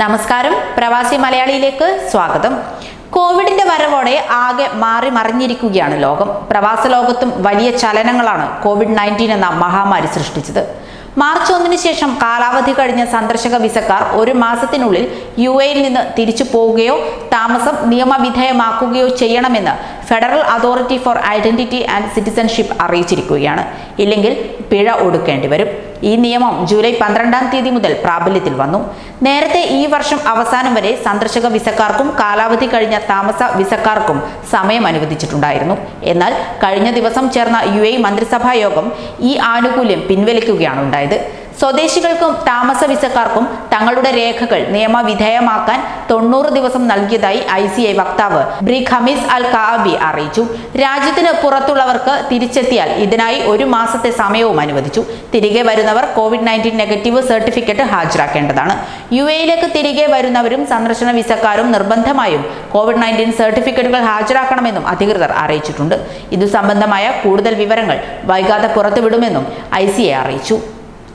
നമസ്കാരം. പ്രവാസി മലയാളിയിലേക്ക് സ്വാഗതം. കോവിഡിന്റെ വരവോടെ ആകെ മാറി മറിഞ്ഞിരിക്കുകയാണ് ലോകം. പ്രവാസ ലോകത്തും വലിയ ചലനങ്ങളാണ് കോവിഡ് നയന്റീൻ എന്ന മഹാമാരി സൃഷ്ടിച്ചത്. മാർച്ച് ഒന്നിന് ശേഷം കാലാവധി കഴിഞ്ഞ സന്ദർശക വിസക്കാർ ഒരു മാസത്തിനുള്ളിൽ യു എയിൽ നിന്ന് തിരിച്ചു പോവുകയോ താമസം നിയമവിധേയമാക്കുകയോ ചെയ്യണമെന്ന് federal authority for identity and citizenship അറിയിച്ചിരിക്കുകയാണ്. ഇല്ലെങ്കിൽ പിഴ ഒടുക്കേണ്ടി വരും. ഈ നിയമം ജൂലൈ പന്ത്രണ്ടാം തീയതി മുതൽ പ്രാബല്യത്തിൽ വന്നു. നേരത്തെ ഈ വർഷം അവസാനം വരെ സന്ദർശക വിസക്കാർക്കും കാലാവധി കഴിഞ്ഞ താമസ വിസക്കാർക്കും സമയം അനുവദിച്ചിട്ടുണ്ടായിരുന്നു. എന്നാൽ കഴിഞ്ഞ ദിവസം ചേർന്ന യു മന്ത്രിസഭാ യോഗം ഈ ആനുകൂല്യം പിൻവലിക്കുകയാണ് ഉണ്ടായത്. സ്വദേശികൾക്കും താമസ വിസക്കാർക്കും തങ്ങളുടെ രേഖകൾ നിയമവിധേയമാക്കാൻ തൊണ്ണൂറ് ദിവസം നൽകിയതായി ഐ സി ഐ വക്താവ് ബ്രി അൽ കാബി അറിയിച്ചു. രാജ്യത്തിന് പുറത്തുള്ളവർക്ക് തിരിച്ചെത്തിയാൽ ഇതിനായി ഒരു മാസത്തെ സമയവും അനുവദിച്ചു. തിരികെ വരുന്നവർ കോവിഡ് നയന്റീൻ നെഗറ്റീവ് സർട്ടിഫിക്കറ്റ് ഹാജരാക്കേണ്ടതാണ്. യു എയിലേക്ക് തിരികെ വരുന്നവരും സന്ദർശന വിസക്കാരും നിർബന്ധമായും കോവിഡ് നയന്റീൻ സർട്ടിഫിക്കറ്റുകൾ ഹാജരാക്കണമെന്നും അധികൃതർ അറിയിച്ചിട്ടുണ്ട്. ഇതു സംബന്ധമായ കൂടുതൽ വിവരങ്ങൾ വൈകാതെ പുറത്തുവിടുമെന്നും ഐ അറിയിച്ചു.